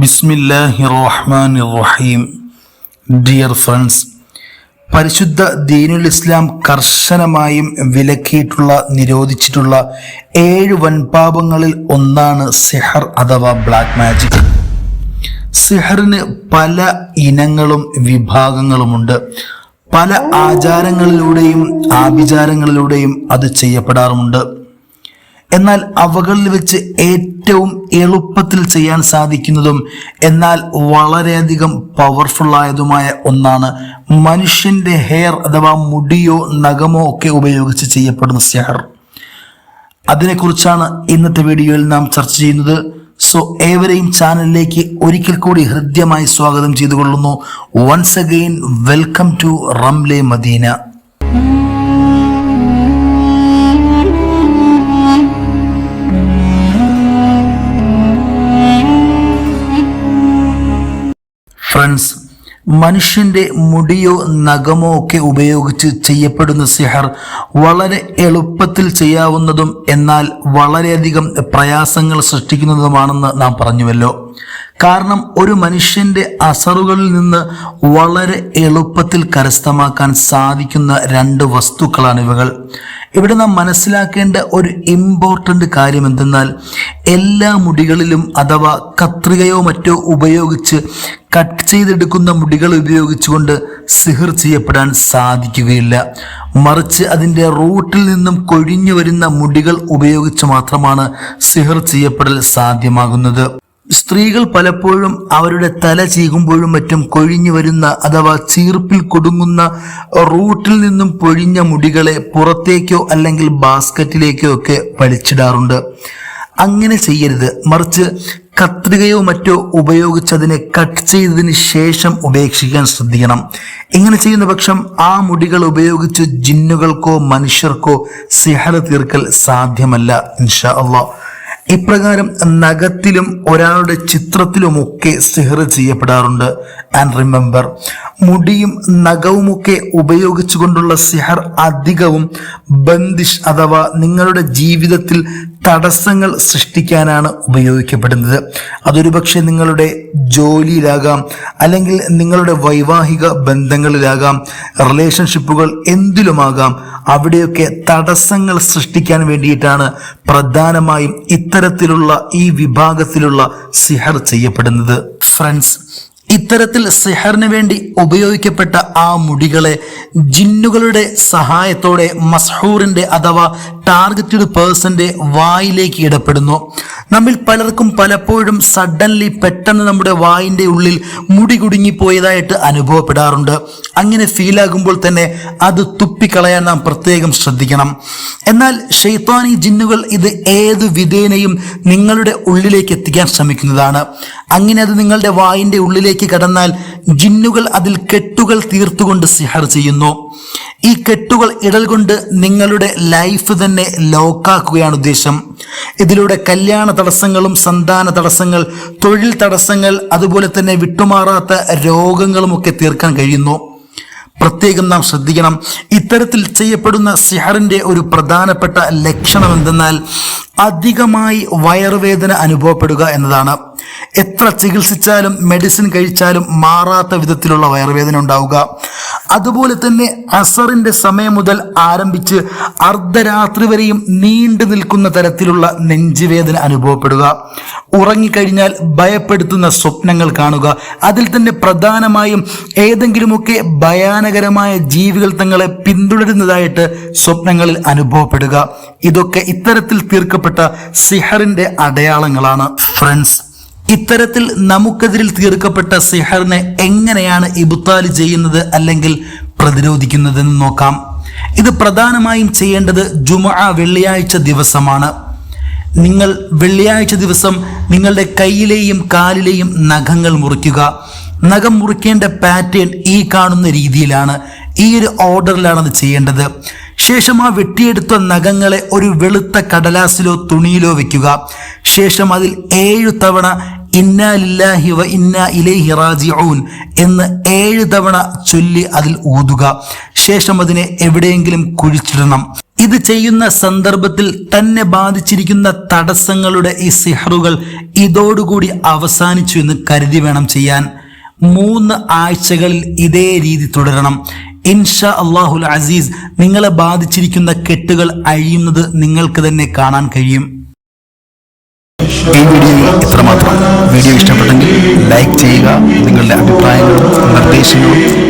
ബിസ്മില്ലാഹി റഹ്മാൻ റഹീം dear friends പരിശുദ്ധ ദീനുൽ ഇസ്ലാം കർശനമായും വിലക്കിയിട്ടുള്ള നിരോധിച്ചിട്ടുള്ള ഏഴ് വൻപാപങ്ങളിൽ ഒന്നാണ് സിഹർ അഥവാ ബ്ലാക്ക് മാജിക് സിഹറിന് പല ഇനങ്ങളും വിഭാഗങ്ങളുമുണ്ട്. പല ആചാരങ്ങളിലൂടെയും ആഭിചാരങ്ങളിലൂടെയും അത് ചെയ്യപ്പെടാറുമുണ്ട്. എന്നാൽ അവകളിൽ വെച്ച് ഏറ്റവും എളുപ്പത്തിൽ ചെയ്യാൻ സാധിക്കുന്നതും എന്നാൽ വളരെയധികം പവർഫുൾ ആയതുമായ ഒന്നാണ് മനുഷ്യന്റെ ഹെയർ അഥവാ മുടിയോ നഖമോ ഒക്കെ ഉപയോഗിച്ച് ചെയ്യപ്പെടുന്ന സെഹർ അതിനെക്കുറിച്ചാണ് ഇന്നത്തെ വീഡിയോയിൽ നാം ചർച്ച ചെയ്യുന്നത്. സോ ഏവരെയും ചാനലിലേക്ക് ഒരിക്കൽ കൂടി ഹൃദ്യമായി സ്വാഗതം ചെയ്തുകൊള്ളുന്നു. Once again welcome to Ramle Madina മനുഷ്യന്റെ മുടിയോ നഖമോ ഒക്കെ ഉപയോഗിച്ച് ചെയ്യപ്പെടുന്ന സിഹർ വളരെ എളുപ്പത്തിൽ ചെയ്യാവുന്നതും എന്നാൽ വളരെയധികം പ്രയാസങ്ങൾ സൃഷ്ടിക്കുന്നതുമാണെന്ന് നാം പറഞ്ഞുവല്ലോ. കാരണം ഒരു മനുഷ്യന്റെ അസറുകളിൽ നിന്ന് വളരെ എളുപ്പത്തിൽ കരസ്ഥമാക്കാൻ സാധിക്കുന്ന രണ്ട് വസ്തുക്കളാണ് ഇവകൾ ഇവിടെ നാം മനസ്സിലാക്കേണ്ട ഒരു ഇമ്പോർട്ടന്റ് കാര്യം എന്തെന്നാൽ എല്ലാ മുടികളിലും അഥവാ കത്രികയോ മറ്റോ ഉപയോഗിച്ച് കട്ട് ചെയ്തെടുക്കുന്ന മുടികൾ ഉപയോഗിച്ചുകൊണ്ട് സിഹിർ ചെയ്യപ്പെടാൻ സാധിക്കുകയില്ല. മറിച്ച് അതിന്റെ റൂട്ടിൽ നിന്നും കൊഴിഞ്ഞു വരുന്ന മുടികൾ ഉപയോഗിച്ച് മാത്രമാണ് സിഹിർ ചെയ്യപ്പെടൽ സാധ്യമാകുന്നത്. സ്ത്രീകൾ പലപ്പോഴും അവരുടെ തല ചീകുമ്പോഴും മറ്റും കൊഴിഞ്ഞു വരുന്ന അഥവാ ചീർപ്പിൽ കൊടുങ്ങുന്ന റൂട്ടിൽ നിന്നും പൊഴിഞ്ഞ മുടികളെ പുറത്തേക്കോ അല്ലെങ്കിൽ ബാസ്ക്കറ്റിലേക്കോ ഒക്കെ വലിച്ചിടാറുണ്ട്. അങ്ങനെ ചെയ്യരുത്. മറിച്ച് കത്രികയോ മറ്റോ ഉപയോഗിച്ച് അതിനെ കട്ട് ചെയ്തതിന് ശേഷം ഉപേക്ഷിക്കാൻ ശ്രദ്ധിക്കണം. ഇങ്ങനെ ചെയ്യുന്ന പക്ഷം ആ മുടികൾ ഉപയോഗിച്ച് ജിന്നുകൾക്കോ മനുഷ്യർക്കോ സിഹർ തീർക്കൽ സാധ്യമല്ല ഇൻഷാ അള്ളാഹ് ഇപ്രകാരം നഖത്തിലും ഒരാളുടെ ചിത്രത്തിലുമൊക്കെ സിഹർ ചെയ്യപ്പെടാറുണ്ട്. ആൻഡ് റിമെമ്പർ മുടിയും നഖവുമൊക്കെ ഉപയോഗിച്ചുകൊണ്ടുള്ള സിഹർ അധികവും ബന്ദിഷ് അഥവാ നിങ്ങളുടെ ജീവിതത്തിൽ തടസ്സങ്ങൾ സൃഷ്ടിക്കാനാണ് ഉപയോഗിക്കപ്പെടുന്നത്. അതൊരു പക്ഷേ നിങ്ങളുടെ ജോലിയിലാകാം അല്ലെങ്കിൽ നിങ്ങളുടെ വൈവാഹിക ബന്ധങ്ങളിലാകാം റിലേഷൻഷിപ്പുകൾ എന്തിലുമാകാം അവിടെയൊക്കെ തടസ്സങ്ങൾ സൃഷ്ടിക്കാൻ വേണ്ടിയിട്ടാണ് പ്രധാനമായും ഇത്തരത്തിലുള്ള ഈ വിഭാഗത്തിലുള്ള സിഹർ ചെയ്യപ്പെടുന്നത്. ഫ്രണ്ട്സ് ഇത്തരത്തിൽ സിഹറിന് വേണ്ടി ഉപയോഗിക്കപ്പെട്ട ആ മുടികളെ ജിന്നുകളുടെ സഹായത്തോടെ മസ്ഹൂറിന്റെ അഥവാ ടാർഗറ്റഡ് പേഴ്സന്റെ വായിലേക്ക് ഇടപെടുന്നു നമ്മിൽ പലർക്കും പലപ്പോഴും സഡൻലി പെട്ടെന്ന് നമ്മുടെ വായിന്റെ ഉള്ളിൽ മുടി കുടുങ്ങിപ്പോയതായിട്ട് അനുഭവപ്പെടാറുണ്ട്. അങ്ങനെ ഫീലാകുമ്പോൾ തന്നെ അത് തുപ്പിക്കളയാൻ നാം പ്രത്യേകം ശ്രദ്ധിക്കണം. എന്നാൽ ഷെയ്ത്താനി ജിന്നുകൾ ഇത് ഏത് വിധേനയും നിങ്ങളുടെ ഉള്ളിലേക്ക് എത്തിക്കാൻ ശ്രമിക്കുന്നതാണ്. അങ്ങനെ അത് നിങ്ങളുടെ വായിന്റെ ഉള്ളിലേക്ക് കടന്നാൽ ജിന്നുകൾ അതിൽ കെട്ടുകൾ തീർത്തുകൊണ്ട് സിഹർ ചെയ്യുന്നു. ഈ കെട്ടുകൾ ഇടൽ കൊണ്ട് നിങ്ങളുടെ ലൈഫ് തന്നെ ലോക്കാക്കുകയാണ് ഉദ്ദേശം. ഇതിലൂടെ കല്യാണ തടസ്സങ്ങളും സന്താന തടസ്സങ്ങൾ തൊഴിൽ തടസ്സങ്ങൾ അതുപോലെ തന്നെ വിട്ടുമാറാത്ത രോഗങ്ങളുമൊക്കെ തീർക്കാൻ കഴിയുന്നു. പ്രത്യേകം നാം ശ്രദ്ധിക്കണം. ഇത്തരത്തിൽ ചെയ്യപ്പെടുന്ന സിഹറിന്റെ ഒരു പ്രധാനപ്പെട്ട ലക്ഷണം എന്തെന്നാൽ അധികമായി വയറുവേദന അനുഭവപ്പെടുക എന്നതാണ്. എത്ര ചികിത്സിച്ചാലും മെഡിസിൻ കഴിച്ചാലും മാറാത്ത വിധത്തിലുള്ള വയറുവേദന ഉണ്ടാവുക. അതുപോലെ തന്നെ അസറിന്റെ സമയം മുതൽ ആരംഭിച്ച് അർദ്ധരാത്രി വരെയും നീണ്ടു നിൽക്കുന്ന തരത്തിലുള്ള നെഞ്ചുവേദന അനുഭവപ്പെടുക. ഉറങ്ങിക്കഴിഞ്ഞാൽ ഭയപ്പെടുത്തുന്ന സ്വപ്നങ്ങൾ കാണുക. അതിൽ തന്നെ പ്രധാനമായും ഏതെങ്കിലുമൊക്കെ ഭയാനകരമായ ജീവികൾ തങ്ങളെ പിന്തുടരുന്നതായിട്ട് സ്വപ്നങ്ങളിൽ അനുഭവപ്പെടുക. ഇതൊക്കെ ഇത്തരത്തിൽ തീർക്കപ്പെട്ട സിഹറിന്റെ അടയാളങ്ങളാണ് ഫ്രണ്ട്സ് ഇത്തരത്തിൽ നമുക്കെതിരിൽ തീർക്കപ്പെട്ട സിഹറിനെ എങ്ങനെയാണ് ഇബുത്താൽ ചെയ്യുന്നത് അല്ലെങ്കിൽ പ്രതിരോധിക്കുന്നതെന്ന് നോക്കാം. ഇത് പ്രധാനമായും ചെയ്യേണ്ടത് ജുമ വെള്ളിയാഴ്ച ദിവസമാണ്. നിങ്ങൾ വെള്ളിയാഴ്ച ദിവസം നിങ്ങളുടെ കയ്യിലെയും കാലിലെയും നഖങ്ങൾ മുറിക്കുക. നഖം മുറിക്കേണ്ട പാറ്റേൺ ഈ കാണുന്ന രീതിയിലാണ്. ഈ ഒരു ഓർഡറിലാണ് അത് ചെയ്യേണ്ടത്. ശേഷം ആ വെട്ടിയെടുത്ത നഖങ്ങളെ ഒരു വെളുത്ത കടലാസിലോ തുണിയിലോ വെക്കുക. ശേഷം അതിൽ ഏഴു തവണ ഇന്നാ വ ഇലൈഹി റാജിഊൻ എന്ന് ഏഴ് തവണ ചൊല്ലി അതിൽ ഊതുക. ശേഷം അതിനെ എവിടെയെങ്കിലും കുഴിച്ചിടണം. ഇത് ചെയ്യുന്ന സന്ദർഭത്തിൽ തന്നെ ബാധിച്ചിരിക്കുന്ന തടസ്സങ്ങളുടെ ഈ സിഹറുകൾ ഇതോടുകൂടി അവസാനിച്ചു എന്ന് കരുതി വേണം ചെയ്യാൻ. മൂന്ന് ആഴ്ചകളിൽ ഇതേ രീതി തുടരണം. ഇൻഷാ അള്ളാഹുൽ അസീസ് നിങ്ങളെ ബാധിച്ചിരിക്കുന്ന കെട്ടുകൾ അഴിയുന്നത് നിങ്ങൾക്ക് തന്നെ കാണാൻ കഴിയും. ഈ വീഡിയോ ഇത്രമാത്രം. വീഡിയോ ഇഷ്ടപ്പെട്ടെങ്കിൽ ലൈക്ക് ചെയ്യുക നിങ്ങളുടെ അഭിപ്രായങ്ങളും നിർദ്ദേശങ്ങളും